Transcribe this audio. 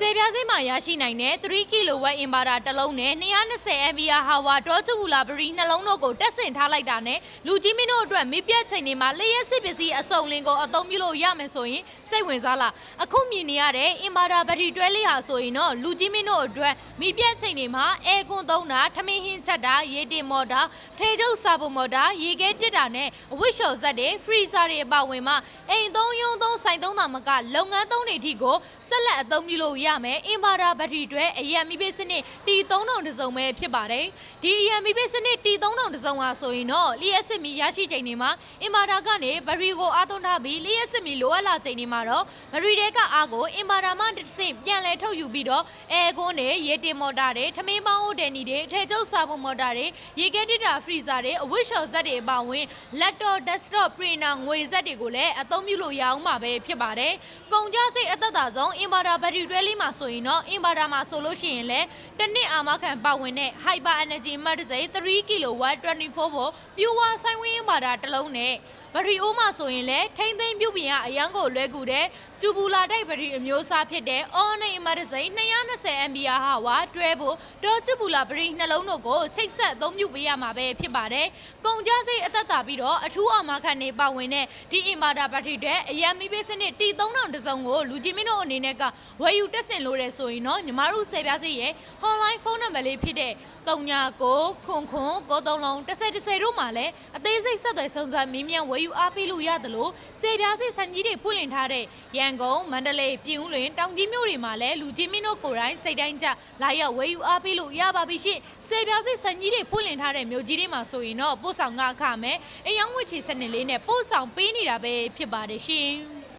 စေပြားစိမ်းမှာရရှိနိုင်တဲ့3 kW inverter တစ်လုံးနဲ့ 220 ampere hour ဒေါ်ချူလာဘရီနှလုံးတို့ကိုတက်ဆင်ထားလိုက်တာနဲ့လူကြီးမင်းတို့အတွက်မိပြတ်ချိန်တွေမှာလျှက်စစ်ပစ္စည်းအစုံလင်ကိုအသုံးပြုလို့ရမယ်ဆိုရင်စိတ်ဝင်စားလားအခုမြင်နေရတဲ့ inverter ဘရီတွဲလေးဟာဆိုရင်တော့လူကြီးမင်းတို့အတွက်မိပြတ်ချိန်တွေမှာအဲကွန်သုံးတာထမင်းဟင်းချက်တာရေတင်မော်တာထေကျုပ်စာပုံမော်တာရေခဲတစ်တာနဲ့အဝိရှော်ဇက်တွေ freezer တွေအပါအဝင်မှာအိမ်သုံးရုံသုံးဆိုင်သုံးတာမကလုပ်ငန်းသုံးတွေအထိကိုဆက်လက်အသုံးပြုလို့ရမယ်အင်ဗာတာဘက်ထရီတွေအရန်မီပေးစနစ် T3000 တစ်စုံပဲဖြစ်ပါတယ်ဒီအရန်မီပေးစနစ် T3000 တစ်စုံဟာဆိုရင်တော့လျှက်စစ်မီရရှိချိန်တွေမှာအင်ဗာတာကနေဘက်ထရီကိုအားသွင်းထားပြီးလျှက်စစ်မီလိုအပ်လာချိန်တွေမှာတော့ဘက်ထရီတွေကအားကိုအင်ဗာတာမှတစ်ဆင့်ပြန်လည်ထုတ်ယူပြီးတော့အဲကွန်းတွေရေတင်မော်တာတွေထမင်းပေါင်းအိုတယ်နီတွေထဲကျုပ်စာပုံမော်တာတွေရေခဲတစ်တာဖရီဇာတွေအဝိရှော်ဇက်တွေအပါအဝင် laptop desktop printer ငွေဇက်တွေကိုလည်းအသုံးပြုလို့ရအောင်မှာပဲဖြစ်ပါတယ်။ကုန်ကြစိတ်အသက်သာဆုံး inverter battery တွဲလေးမှာဆိုရင်တော့ inverter မှာဆိုလို့ရှိရင်လည်းတစ်နှစ်အာမခံပါဝင်တဲ့ hyper energy မတ်တစိ3 kW 24 volt pure ဆိုင်ဝင်း inverter တစ်လုံးနဲ့ ဘရီအိုးမှာဆိုရင်လည်းထိမ့်သိမ့်ပြုတ်ပြင်ရအရန်ကိုလွဲကူတဲ့တူဘူလာတိုက်ဘရီအမျိုးအစားဖြစ်တဲ့ online emergency 220 ampere hour တွဲဖို့ဒေါ်တူဘူလာဘရီနှလုံးတို့ကိုချိတ်ဆက်အသုံးပြုပေးရမှာပဲဖြစ်ပါတယ်။ကုန်ကြစိတ်အသက်သာပြီးတော့အထူးအာမခံနေပါဝင်တဲ့ဒီ inverter battery တဲ့အရန်မီပေးစနစ် T3000 တစ်စုံကိုလူကြီးမင်းတို့အနေနဲ့ကဝယ်ယူတက်ဆင်လို့ရဆိုရင်တော့ညီမတို့ဆယ်ပြားစိရဲ့ online ဖုန်းနံပါတ်လေးဖြစ်တဲ့39ခွန်ခွန်93လုံး10 10တို့မှာလည်းအသေးစိတ်ဆက်သွယ်စုံစမ်းမင်းမြန်ဝယ်ယူအားပေးလို့ရတယ်လို့ဆယ်ပြားစိစံကြီးတွေဖွင့်လှစ်ထားတဲ့ရန်ကုန်မန္တလေးပြည်ဦးလွင်တောင်ကြီးမြို့တွေမှာလည်းလူကြီးမင်းတို့ကိုယ်တိုင်စိတ်တိုင်းကြလာရောက်ဝယ်ယူအားပေးလို့ရပါပြီရှင့်ဆယ်ပြားစိစံကြီးတွေဖွင့်လှစ်ထားတဲ့မြို့ကြီးတွေမှာဆိုရင်တော့ပို့ဆောင်ကအခမဲ့အယောင်းငွေချေစနစ်လေးနဲ့ပို့ဆောင်ပေးနေတာပဲဖြစ်ပါတယ်ရှင်